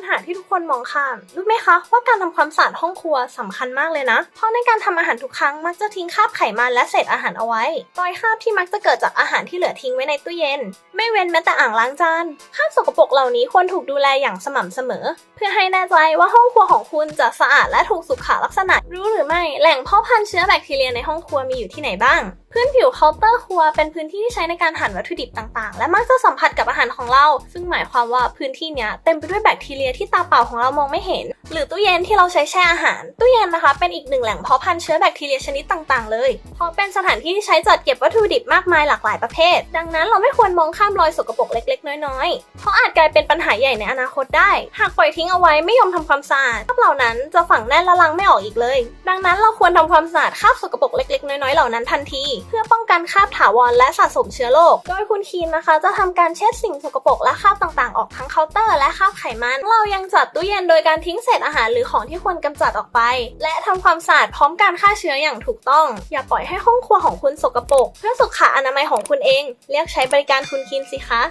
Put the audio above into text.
ญหาที่ทุกคนมองข้าม รู้ไหมคะว่าการทำความสะอาดห้องครัวสำคัญมากเลยนะ เพราะในการทำอาหารทุกครั้งมักจะทิ้งคราบไขมันและเศษอาหารเอาไว้รอยคราบที่มักจะเกิดจากอาหารที่เหลือทิ้งไว้ในตู้เย็น ไม่เว้นแม้แต่อ่างล้างจานคราบสกปรกเหล่านี้ควรถูกดูแลอย่างสม่ำเสมอ เพื่อให้แน่ใจว่าห้องครัวของคุณจะสะอาดและถูกสุขลักษณะ รู้หรือไม่แหล่งเพาะพันธุ์เชื้อแบคทีเรียในห้องครัวมีอยู่ที่ไหนบ้างพื้นผิวเคาน์เตอร์ครัวเป็นพื้นที่ที่ใช้ในการหั่นวัตถุดิบต่างๆ และมักจะสัมผัสกับอาหารของเรา ซึ่งหมายความว่าพื้นที่เนี้ยเต็มไปด้วยแบคทีเรียที่ตาเปล่าของเรามองไม่เห็น หรือตู้เย็นที่เราใช้แช่อาหาร ตู้เย็นนะคะ เป็นอีกหนึ่งแหล่งเพาะพันธุ์เชื้อแบคทีเรียชนิดต่างๆ เลย เพราะเป็นสถานที่ที่ใช้จัดเก็บวัตถุดิบมากมายหลากหลายประเภท ดังนั้นเราไม่ควรมองข้ามรอยสกปรกเล็ก ๆ น้อยๆ เพราะอาจกลายเป็นปัญหาใหญ่ในอนาคตได้ หากปล่อยทิ้งเอาไว้ไม่ยอมทำความสะอาดคราบเหล่านั้นจะฝังแน่นและล้างไม่ออกอีกเลย ดังนั้นเราควรทำความสะอาดคราบสกปรกเล็ก ๆ น้อยๆ เหล่านั้นทันทีเพื่อป้องกันคราบถาวรและสะสมเชื้อโรค โดยคุณคีนนะคะ จะทำการเช็ดสิ่งสกปรกและคราบต่างๆ ออกทั้งเคาน์เตอร์และคราบไขมัน เรายังจัดตู้เย็นโดยการทิ้งเศษอาหารหรือของที่ควรกำจัดออกไป และทำความสะอาดพร้อมการฆ่าเชื้ออย่างถูกต้อง อย่าปล่อยให้ห้องครัวของคุณสกปรกเพื่อสุขอนามัยของคุณเอง เรียกใช้บริการคุณคีนสิคะ